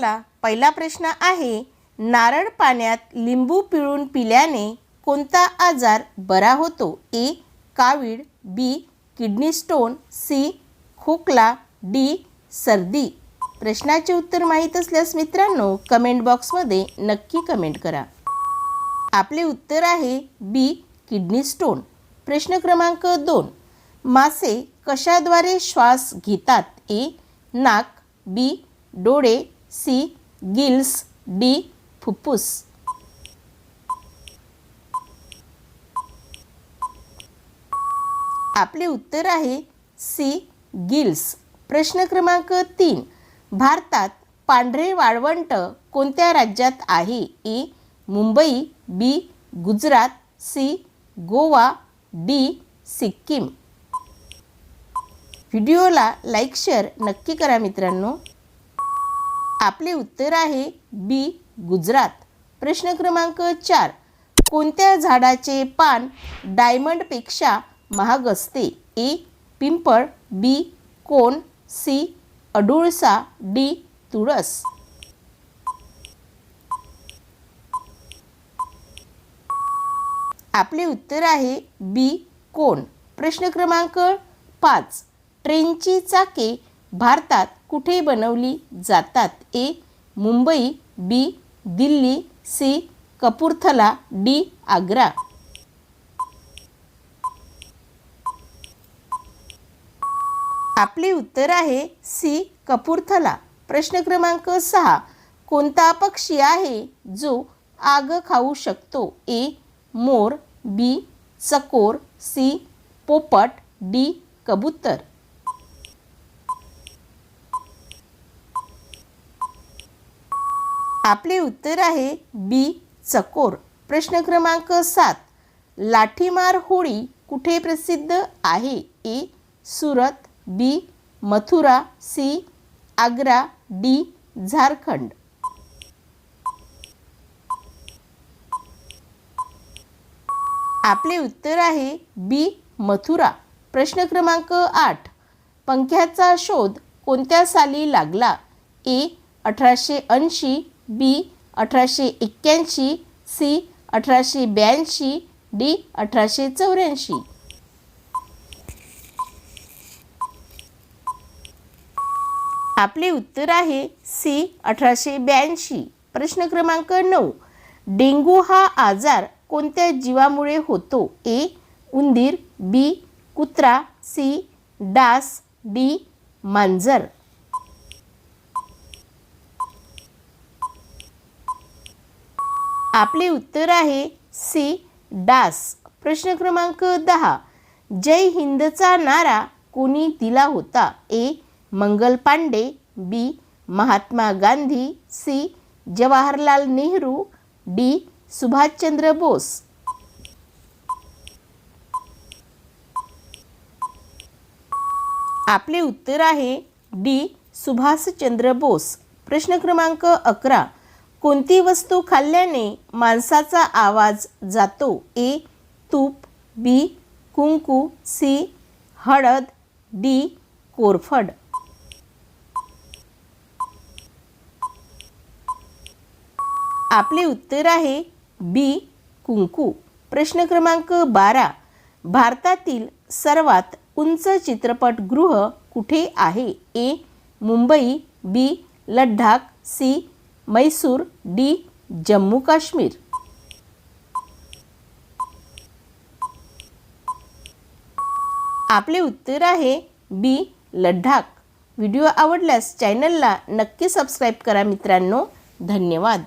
आपला पहिला प्रश्न आहे नारळ पाण्यात लिंबू पिळून पिल्याने कोणता आजार बरा होतो? ए कावीड बी किडनी स्टोन सी खोकला डी सर्दी. प्रश्नाचे उत्तर माहीत असल्यास मित्रांनो कमेंट बॉक्समध्ये नक्की कमेंट करा. आपले उत्तर आहे बी किडनी स्टोन. प्रश्न क्रमांक दोन. मासे कशाद्वारे श्वास घेतात? ए नाक बी डोळे सी गिल्स डी फुप्फुस आपले उत्तर आहे सी गिल्स प्रश्न क्रमांक तीन. भारतात पांढरे वाळवंट कोणत्या राज्यात आहे? A. Mumbai B. Gujarat C. Goa D. Sikkim. व्हिडिओला लाईक शेअर नक्की करा मित्रांनो. आपले उत्तर आहे बी गुजरात. प्रश्न क्रमांक चार. कोणत्या झाडाचे पान डायमंडपेक्षा महाग असते? ए पिंपळ बी कोण सी अडुळसा डी तुळस. आपले उत्तर आहे बी कोण प्रश्न क्रमांक पाच. ट्रेनची चाके भारतात कुठे बनवली जातात. A Mumbai B Delhi C Kapurthala D Agra. आपले उत्तर आहे सी कपूरथला. प्रश्न क्रमांक सहा. कोणता पक्षी आहे जो आग खाऊ शकतो? ए मोर बी चकोर सी पोपट डी कबूतर. आपले उत्तर आहे बी चकोर. प्रश्न क्रमांक सात. लाठीमार होळी कुठे प्रसिद्ध आहे? A Surat B Mathura C Agra D Jharkhand. आपले उत्तर आहे बी मथुरा. प्रश्न क्रमांक आठ. पंख्याचा शोध कोणत्या साली लागला? ए अठराशे ऐंशी बी अठराशे एक्क्याऐंशी सी अठराशे ब्याऐंशी डी अठराशे चौऱ्याऐंशी. आपले उत्तर आहे सी अठराशे ब्याऐंशी. प्रश्न क्रमांक नऊ. डेंगू हा आजार कोणत्या जीवामुळे होतो? ए उंदीर बी कुत्रा सी डास डी मांजर. आपले उत्तर आहे सी डास. प्रश्न क्रमांक दहा. जय हिंदचा नारा कोणी दिला होता? A Mangal Pandey B Mahatma Gandhi C Jawaharlal Nehru D Subhashchandra Bose. आपले उत्तर आहे डी सुभाषचंद्र बोस. प्रश्न क्रमांक अकरा. कोणती वस्तू खाल्ल्याने माणसाचा आवाज जातो? ए तूप बी कुंकू सी हळद डी कोरफड. आपले उत्तर आहे बी कुंकू. प्रश्न क्रमांक बारा. भारतातील सर्वात उंच चित्रपटगृह कुठे आहे? A Mumbai B Ladakh C Mysore D Jammu Kashmir. आपले उत्तर आहे बी लडाख. व्हिडिओ आवडल्यास चॅनलला नक्की सबस्क्राईब करा मित्रांनो. धन्यवाद.